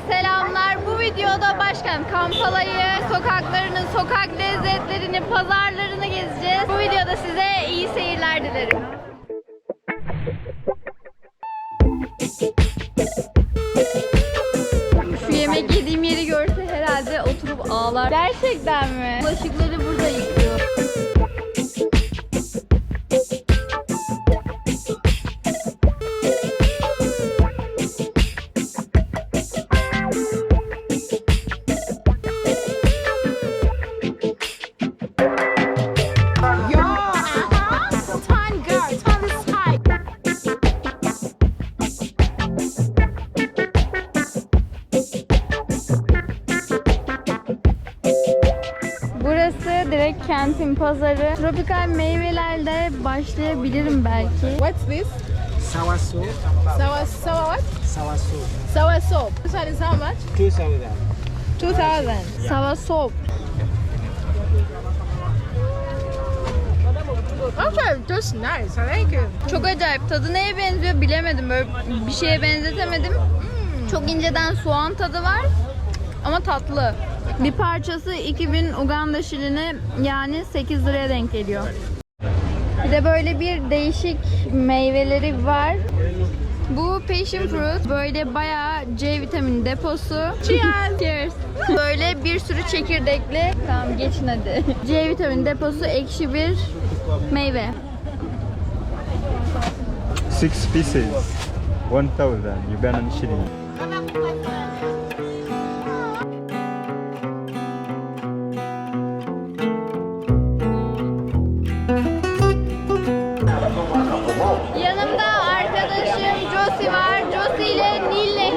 Selamlar. Bu videoda başkent Kampala'yı, sokaklarını, sokak lezzetlerini, pazarlarını gezeceğiz. Bu videoda size iyi seyirler dilerim. Şu yemek yediğim yeri görse herhalde oturup ağlar. Gerçekten mi? Bulaşıkları kentin pazarı. Tropikal meyvelerle başlayabilirim belki. What's this? Sour soup, Sour, sour what? sour soup, Sour soap. This one is how much? two soda. 2000. Sava sop. Okay, just nice. I like it. Çok acayip. Tadı neye benziyor bilemedim. Böyle bir şeye benzetemedim. Çok inceden soğan tadı var. Ama tatlı. Bir parçası 2000 Uganda şilini yani 8 liraya denk geliyor. Bir de böyle bir değişik meyveleri var. Bu passion fruit böyle bayağı C vitamini deposu. Cheers. Cheers. Böyle bir sürü çekirdekli. Tamam geçin hadi. C vitamini deposu ekşi bir meyve. Six pieces, one thousand Ugandan shilling.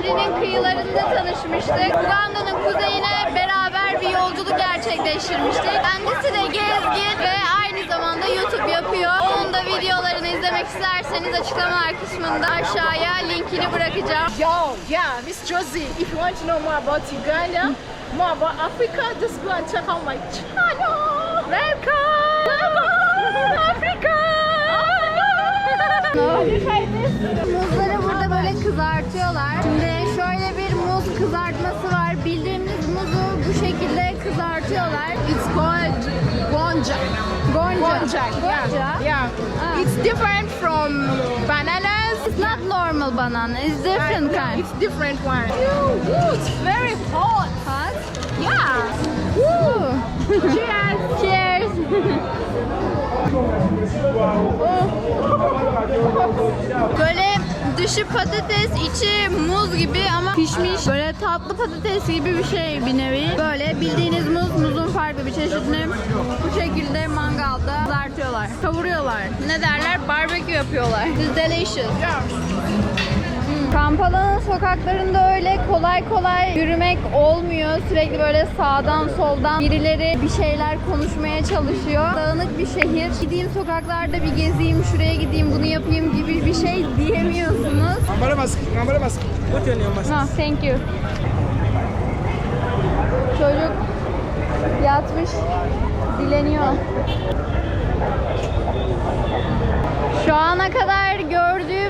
Nehri'nin kıyılarında tanışmıştık. Uganda'nın kuzeyine beraber bir yolculuk gerçekleştirmiştik. Kendisi de gezgin ve aynı zamanda YouTube yapıyor. Onun da videolarını izlemek isterseniz açıklamalar kısmında aşağıya linkini bırakacağım. Yo, yeah, Miss Josie. If you want to know more about Uganda, more about Africa, just go and check out my channel. Welcome. Welcome. Africa. Muzları burada böyle kızartıyorlar. Şimdi şöyle bir muz kızartması var. Bildiğimiz muzu bu şekilde kızartıyorlar. It's called Gonja. Gonja. Gonja. Yeah. yeah. Ah. It's different from bananas. It's not normal banana. It's different Yeah, kind. It's different one. Ooh, it's very hot. Hot. Yeah. Woo. Cheers. Cheers. Böyle dışı patates, içi muz gibi ama pişmiş. Böyle tatlı patates gibi bir şey bir nevi. Böyle bildiğiniz muz, muzun farklı bir çeşidini bu şekilde mangalda kızartıyorlar. Kavuruyorlar. Ne derler? Barbekü yapıyorlar. It's delicious. Kampala'nın sokaklarında öyle kolay kolay yürümek olmuyor. Sürekli böyle sağdan soldan birileri bir şeyler konuşmaya çalışıyor. Dağınık bir şehir. Gideyim sokaklarda bir gezeyim, şuraya gideyim, bunu yapayım gibi bir şey diyemiyorsunuz. Ngambale mask, ngambale mask. On your mask. No, thank you. Çocuk yatmış, dileniyor. Şu ana kadar gördüğüm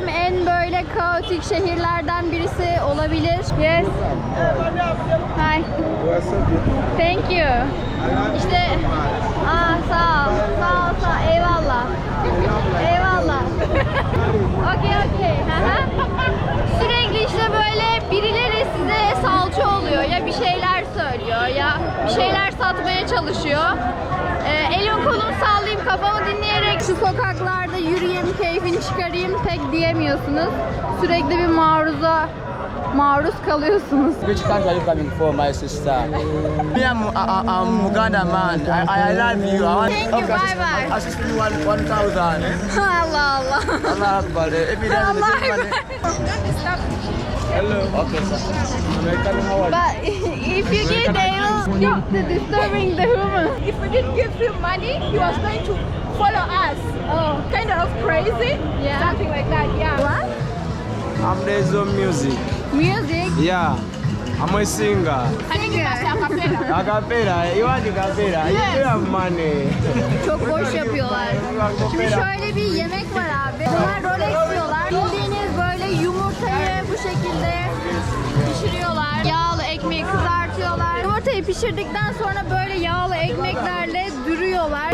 kaotik şehirlerden birisi olabilir. Yes. Hi. Thank you. İşte Aa, sağ ol. Sağ ol, sağ. Eyvallah. Eyvallah. Hı hı. Sürekli işte böyle birileri size salça oluyor. Ya bir şeyler söylüyor ya bir şeyler satmaya çalışıyor. Kafamı dinleyerek şu sokaklarda yürüyeyim, keyfini çıkarayım pek diyemiyorsunuz. Sürekli bir maruza maruz kalıyorsunuz. Which country are you coming from, my sister? Me, I'm, I, I'm Uganda man. I, I love you. I want Thank you, okay, bye bye. Assist you one, one thousand. Allah Allah. Allah Akbar. Every day Allah money. Hello. Okay, sir. American, how are you? But if you get will stop the disturbing the human. Didn't give him money, he was going to follow us. Oh. Kind of crazy. Yeah. Something like that, yeah. What? I'm zone music. Music. Yeah. I'm a singer. Cappella. Acapella, you want the capella? You have money. Çok boş yapıyorlar. Şimdi şöyle bir yemek var abi. Bunlar Rolex diyorlar. Bildiğiniz böyle yumurtayı bu şekilde pişiriyorlar. Yağ Pişirdikten sonra böyle yağlı ekmeklerle dürüyorlar.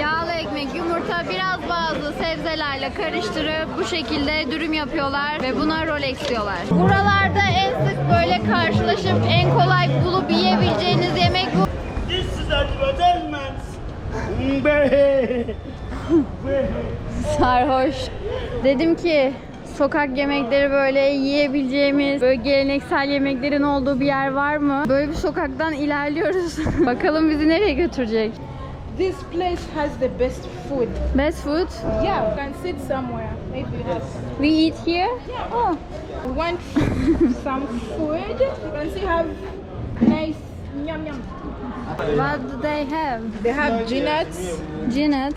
Yağlı ekmek, yumurta, biraz bazı sebzelerle karıştırıp bu şekilde dürüm yapıyorlar ve buna Rolex diyorlar. Buralarda en sık böyle karşılaşıp en kolay bulup yiyebileceğiniz yemek bu. Sarhoş. Dedim ki sokak yemekleri böyle yiyebileceğimiz, böyle geleneksel yemeklerin olduğu bir yer var mı? Böyle bir sokaktan ilerliyoruz. Bakalım bizi nereye götürecek? This place has the best food. Best food. Yeah, you can sit somewhere. Maybe have. We eat here. Oh. You want some food? You can see have nice yum yum. What do they have? They have peanuts, Janet,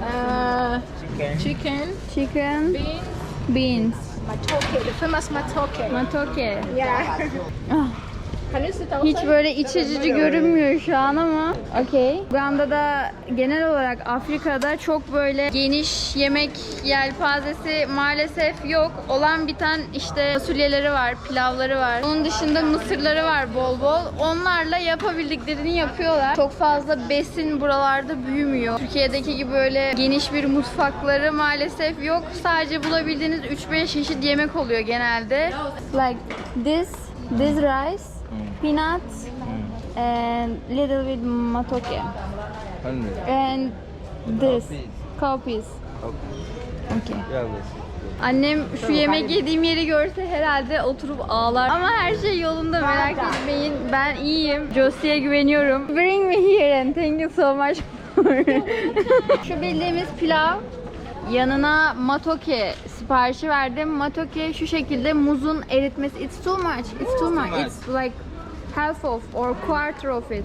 uh, chicken, chicken, beans, beans, matoke, the famous matoke. matoke. Yeah. Ah. Outside? Hiç böyle iç açıcı görünmüyor şu an ama okey. Uganda'da genel olarak Afrika'da çok böyle geniş yemek yelpazesi maalesef yok. Olan biten işte fasulyeleri var, pilavları var. Onun dışında mısırları var bol bol. Onlarla yapabildiklerini yapıyorlar. Çok fazla besin buralarda büyümüyor. Türkiye'deki gibi böyle geniş bir mutfakları maalesef yok. Sadece bulabildiğiniz 3-5 çeşit yemek oluyor genelde. Like this, this rice, peanuts, and little bit matoke. Hundred. And this, cowpeas. Okay. Yeah. Annem şu yemek yediğim yeri görse herhalde oturup ağlar. Ama her şey yolunda merak etmeyin. Ben iyiyim. Josie'ye güveniyorum. Bring me here and thank you so much. şu bildiğimiz pilav yanına matoke siparişi verdim. Matoke şu şekilde muzun eritmesi. It's too much. It's too much. It's like half of or quarter of it.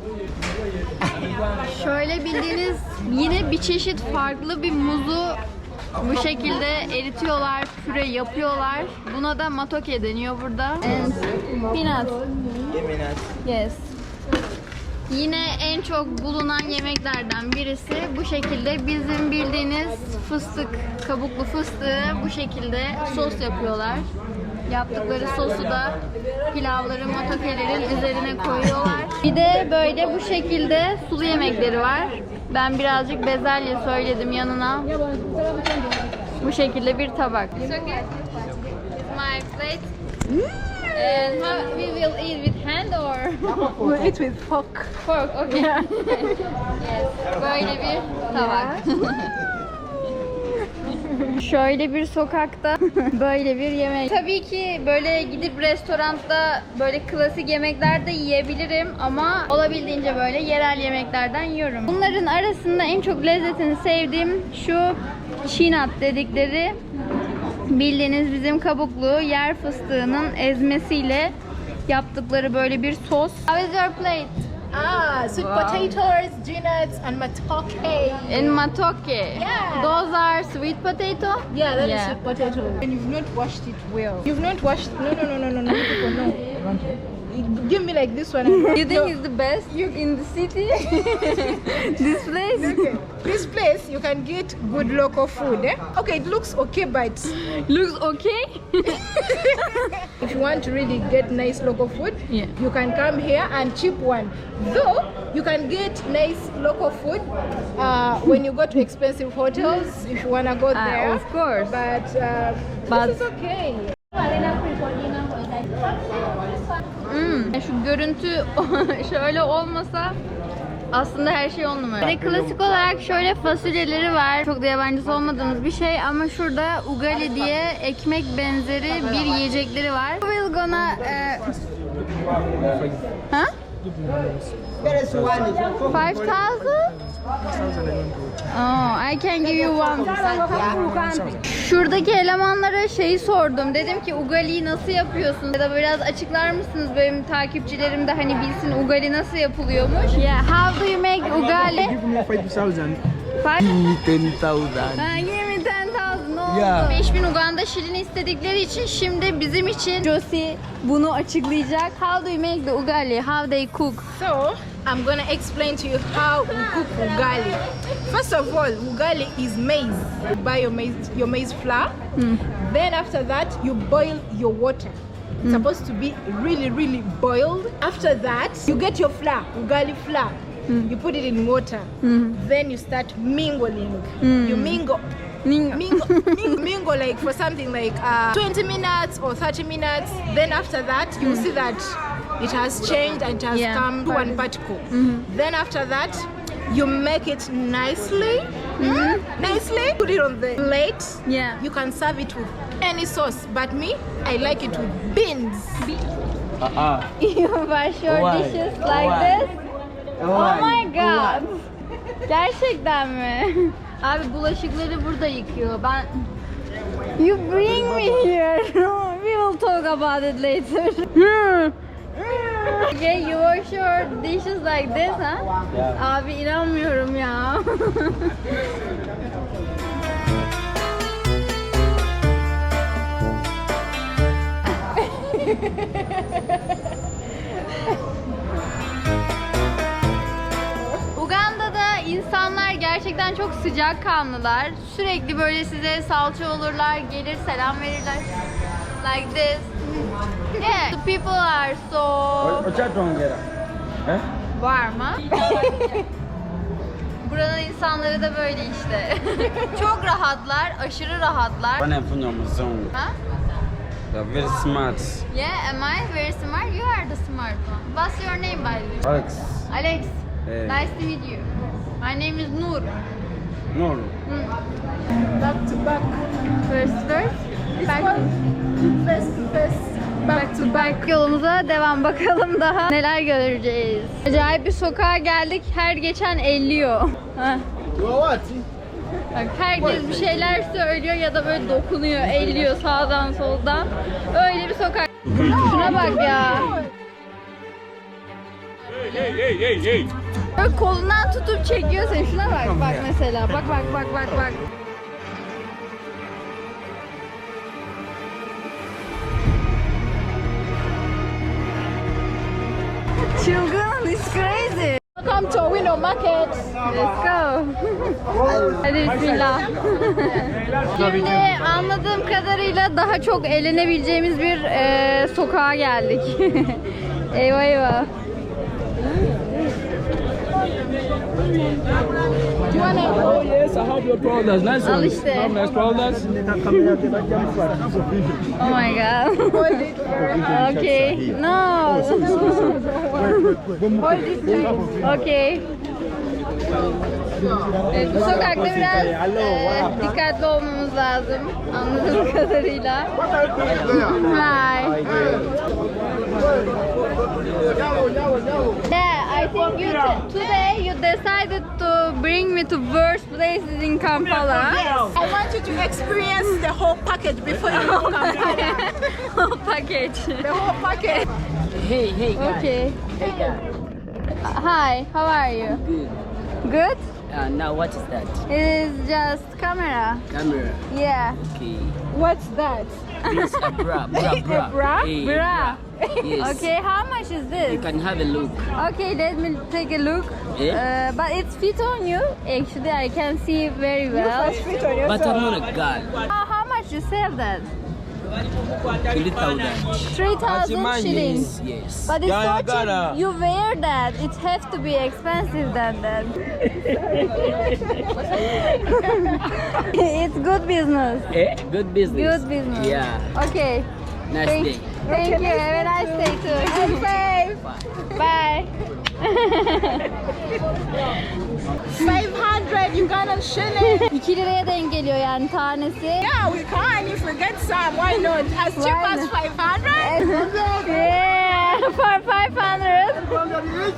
Şöyle bildiğiniz yine bir çeşit farklı bir muzu bu şekilde eritiyorlar, püre yapıyorlar. Buna da matoke deniyor burada. And peanut. Yes. Yine en çok bulunan yemeklerden birisi bu şekilde bizim bildiğiniz fıstık, kabuklu fıstığı bu şekilde sos yapıyorlar. Yaptıkları sosu da pilavları, matokelerin üzerine koyuyorlar. Bir de böyle bu şekilde sulu yemekleri var. Ben birazcık bezelye söyledim yanına. Bu şekilde bir tabak. It's my plate. And how we will eat with hand or We eat with fork. fork? Okay. yes. Böyle bir tabak. Şöyle bir sokakta böyle bir yemek. Tabii ki böyle gidip restoranda böyle klasik yemekler de yiyebilirim ama olabildiğince böyle yerel yemeklerden yiyorum. Bunların arasında en çok lezzetini sevdiğim şu şinat dedikleri bildiğiniz bizim kabuklu yer fıstığının ezmesiyle yaptıkları böyle bir sos. How is your plate? Ah, sweet potatoes, peanuts, and matoke. In matoke. Yeah. Those are sweet potato. Yeah, that is Yeah. sweet potato. And you've not washed it well. You've not washed. No, no, no, no, no, no. People, no. Give me like this one. You think it's the best you in the city? this place Okay. This place you can get good local food. Eh? Okay, it looks okay, but looks okay. if you want to really get nice local food, Yeah. you can come here and cheap one. Though you can get nice local food uh, when you go to expensive hotels if you wanna go Ah, there. of course. But, uh, But- this is okay. Şu görüntü şöyle olmasa aslında her şey on numara. De klasik olarak şöyle fasulyeleri var. Çok da yabancısı olmadığımız bir şey ama şurada ugali diye ekmek benzeri bir yiyecekleri var. We will gonna e, Ha? 5000? Oh, I can give you one. Şuradaki elemanlara şeyi sordum. Dedim ki Ugali'yi nasıl yapıyorsunuz? Ya da biraz açıklar mısınız benim takipçilerim de hani bilsin Ugali nasıl yapılıyormuş. Yeah, how do you make Ugali? Give me 5,000. Five- 10,000. Ha, give me 10,000 ne oldu? Yeah. 5000 Uganda şilini istedikleri için şimdi bizim için Josie bunu açıklayacak. How do you make the Ugali? How they cook? So I'm gonna explain to you how we cook ugali. First of all, ugali is maize. You buy your maize, your maize flour. Then after that, you boil your water. It's supposed to be really, really boiled. After that, you get your flour, ugali flour. You put it in water. Then you start mingling. You mingle. Mingo. Mingle, mingle, mingle like for something like uh, 20 minutes or 30 minutes. Then after that, you see that it has changed and it has Yeah. come to one particle. Then after that, you make it nicely, Mm, nicely. Put it on the plate. Yeah. You can serve it with any sauce, but me, I like it with beans. Uh-uh. You wash your Why? dishes like Why? this? Oh Why? my god. Gerçekten mi? Abi bulaşıkları burada yıkıyor. Ben You bring me here. We will talk about it later. Okay, you wash your dishes like this, ha? Yeah. Abi inanmıyorum ya. Uganda'da insanlar gerçekten çok sıcakkanlılar. Sürekli böyle size salça olurlar, gelir selam verirler. Like this. People are so Ochatongera. Eh? var mı? Buranın insanları da böyle işte. çok rahatlar, aşırı rahatlar. Banafanya muzungu. Ha? They're very smart. Yeah, am I very smart? You are the smart one. What's your name by the way? Alex. Alex. Hey. Nice to meet you. My name is Nur. No. Back to back. First first. Back, First first. Back to back. Yolumuza devam bakalım daha neler göreceğiz. Acayip bir sokağa geldik. Her geçen elliyor. Bak herkes bir şeyler söylüyor ya da böyle dokunuyor, elliyor sağdan soldan. Öyle bir sokak. Şuna bak ya. Böyle kolundan tutup çekiyor seni. Şuna bak bak mesela. Bak bak bak bak bak. İt's crazy. Welcome to Window Market. Let's go. Hadi bismillah. Şimdi anladığım kadarıyla daha çok eğlenebileceğimiz bir e, sokağa geldik. eyvah eyvah. Oh yes, I have your products. Nice Al işte. Oh my god. okay. No. okay. Evet, bu sokakta biraz e, dikkatli olmamız lazım anladığım kadarıyla. Hi. Yeah, I think you today you decided to bring me to worst places in Kampala. I want you to experience the whole package before you go Kampala. Whole package. the whole package. Hey, hey, guys. Okay. Hey, guys. Hi, how are you? Good. Good? Uh, now, what is that? It is just camera. Camera. Yeah. Okay. What's that? This a bra, bra, bra. bra? Hey, Bra. Yes. Okay, how much is this? You can have a look. Okay, let me take a look. Yeah. Uh, but it's fit on you. Actually, I can see very well. You Fit on But I'm not a girl. How, how much you sell that? 3,000. 3,000 shillings. Yes. But it's so Ghana, cheap. You wear that. It has to be expensive than that. it's good business. Eh? Good business. Good business. Yeah. Okay. Nice Thank, day. thank you. Have a nice day too. Bye. Bye. 500 Ugandan shillings. 2 liraya denk geliyor yani tanesi. Yeah, we can if we get some. Why not? As cheap Why as not? 500. Yeah, for 500. Burada bir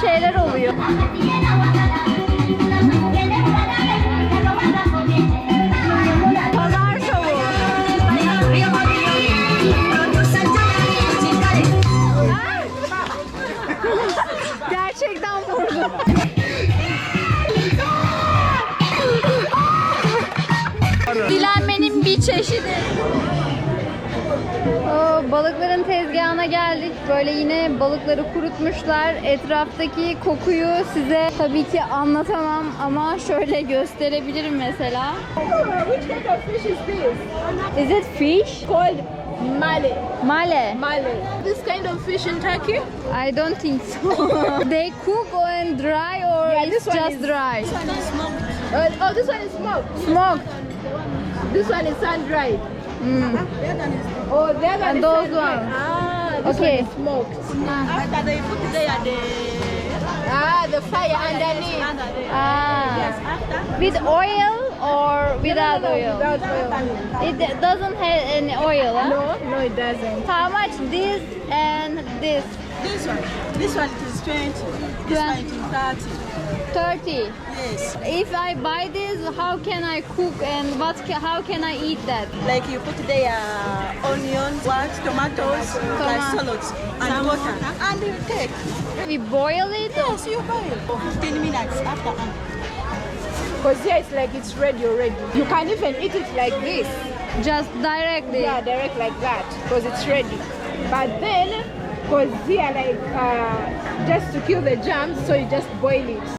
şeyler oluyor. Pazar şovu. Gerçekten vurdu. Dilenmenin bir çeşidi. Balıkların tezgahına geldik. Böyle yine balıkları kurutmuşlar. Etraftaki kokuyu size tabii ki anlatamam ama şöyle gösterebilirim mesela. Which kind of fish is this? Is it fish? Called male. Male. Male. This kind of fish in Turkey? I don't think so. They cook and dry or Yeah, it's this one just is- dry? Uh, oh, this one is smoked. Smoked. This one is sun dried. Mm. Oh, the other And is those sun-dried. ones? Ah, this Okay. one is smoked. After they put there the Ah, the fire underneath. under the Ah. after With oil or without No, no, oil? Without oil. It doesn't have any oil, huh? No, no, it doesn't. How much this and this? this one. This one is twenty. This Yeah. one is thirty. 30. Yes. If I buy this, how can I cook and what ca- how can I eat that? Like you put there uh, onions, what tomatoes, like salads and water, and you take. We boil it? Yes, you boil for fifteen minutes after. Because here it's like it's ready already. You can even eat it like this. Just directly. Yeah, direct like that. Because it's ready. But then, because here like uh, just to kill the germs, so you just boil it.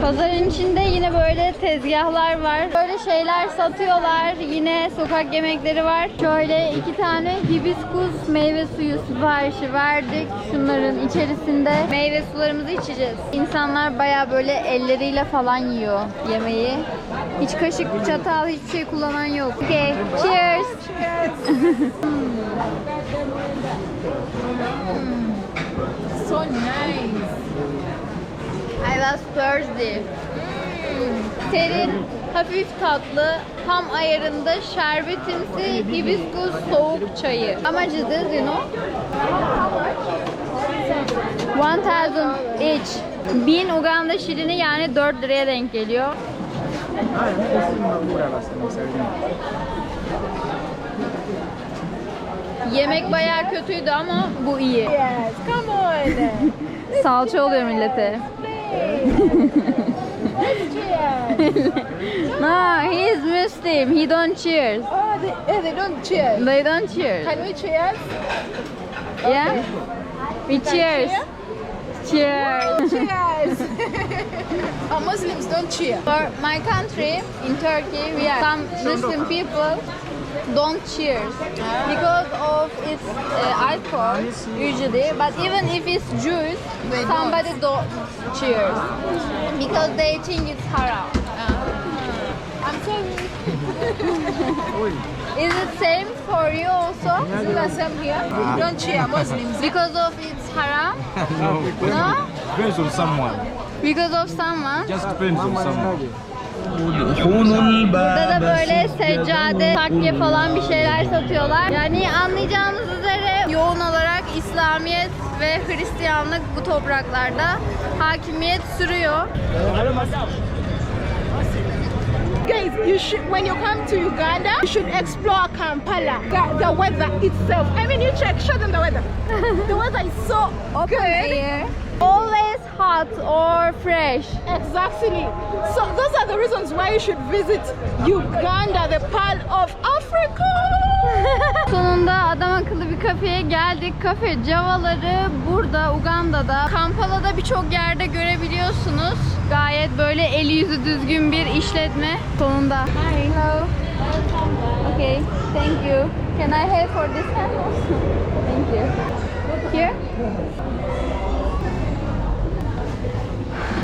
Pazarın içinde yine böyle tezgahlar var. Böyle şeyler satıyorlar. Yine sokak yemekleri var. Şöyle iki tane hibiskus meyve suyu siparişi verdik. Şunların içerisinde meyve sularımızı içeceğiz. İnsanlar baya böyle elleriyle falan yiyor yemeği. Hiç kaşık, çatal hiçbir şey kullanan yok. Okay, cheers. So nice. I was thirsty. Serin, hafif tatlı, tam ayarında şerbetimsi hibiskus soğuk çayı. How much is this, you know? 1000 each. 1000 Uganda şilini yani 4 liraya denk geliyor. Yemek bayağı kötüydü ama bu iyi. Yes, come on. Salça oluyor millete. no, he is Muslim. He don't cheers. Oh, they, eh, they don't cheers. They don't cheers. Can we cheers? Yeah? We cheers. Cheers. Cheers. Muslims don't cheer. For my country, in Turkey, we are some Muslim people don't cheer because of its uh, alcohol usually. But even if it's juice, somebody don't cheers because they think it's haram. I'm sorry. Is it same for you also? Is it the same here? We don't cheer Muslims. Because of its haram? No? Depends on someone. Because of someone? Just depends on someone. Burada da böyle seccade, takye falan bir şeyler satıyorlar. Yani anlayacağınız üzere yoğun olarak İslamiyet ve Hristiyanlık bu topraklarda hakimiyet sürüyor. Guys, you should when you come to Uganda, you should explore Kampala. The, the weather itself. I mean, you check, show them the weather. the weather is so Open good. air. Always hot or fresh. Exactly. So those are the reasons why you should visit Uganda, the pearl of Africa. Sonunda adam akıllı bir kafeye geldik. Kafe Javaları burada Uganda'da. Kampala'da birçok yerde görebiliyorsunuz. Gayet böyle eli yüzü düzgün bir işletme. Sonunda. Hi. Hello. Okay. Thank you. Can I have for this hand also? Thank you. Here.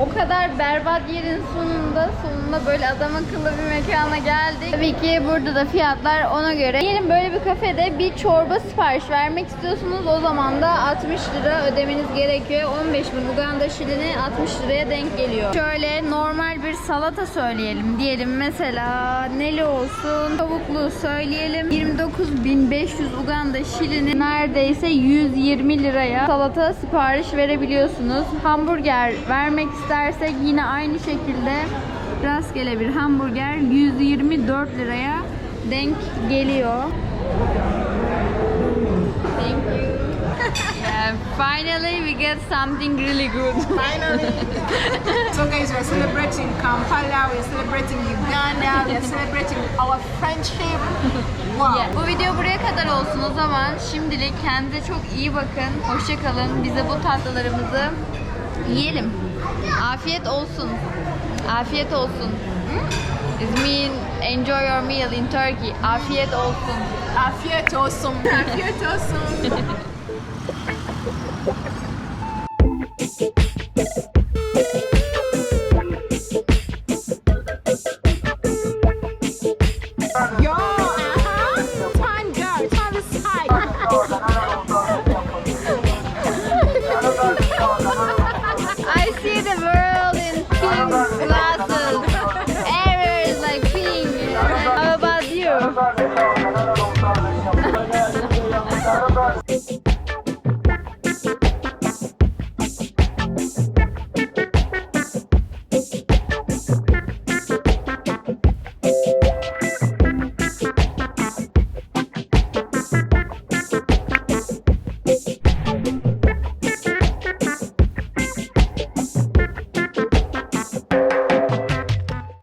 O kadar berbat yerin sonunda sonunda böyle adam akıllı bir mekana geldik. Tabii ki burada da fiyatlar ona göre. Diyelim böyle bir kafede bir çorba sipariş vermek istiyorsunuz. O zaman da 60 lira ödemeniz gerekiyor. 15 bin Uganda şilini 60 liraya denk geliyor. Şöyle normal bir salata söyleyelim. Diyelim mesela neli olsun? Tavuklu söyleyelim. 29.500 Uganda şilini neredeyse 120 liraya salata sipariş verebiliyorsunuz. Hamburger vermek istersek yine aynı şekilde rastgele bir hamburger 124 liraya denk geliyor. Thank you. yeah, finally we get something really good. Finally. so guys, we're celebrating Kampala, we're celebrating Uganda, we're celebrating our friendship. Wow. Yeah. Bu video buraya kadar olsun o zaman. Şimdilik kendinize çok iyi bakın. Hoşça kalın. Bize bu tatlılarımızı yiyelim. Afiyet olsun. Afiyet olsun. It mean enjoy your meal in Turkey. Afiyet olsun. Afiyet olsun. Afiyet olsun.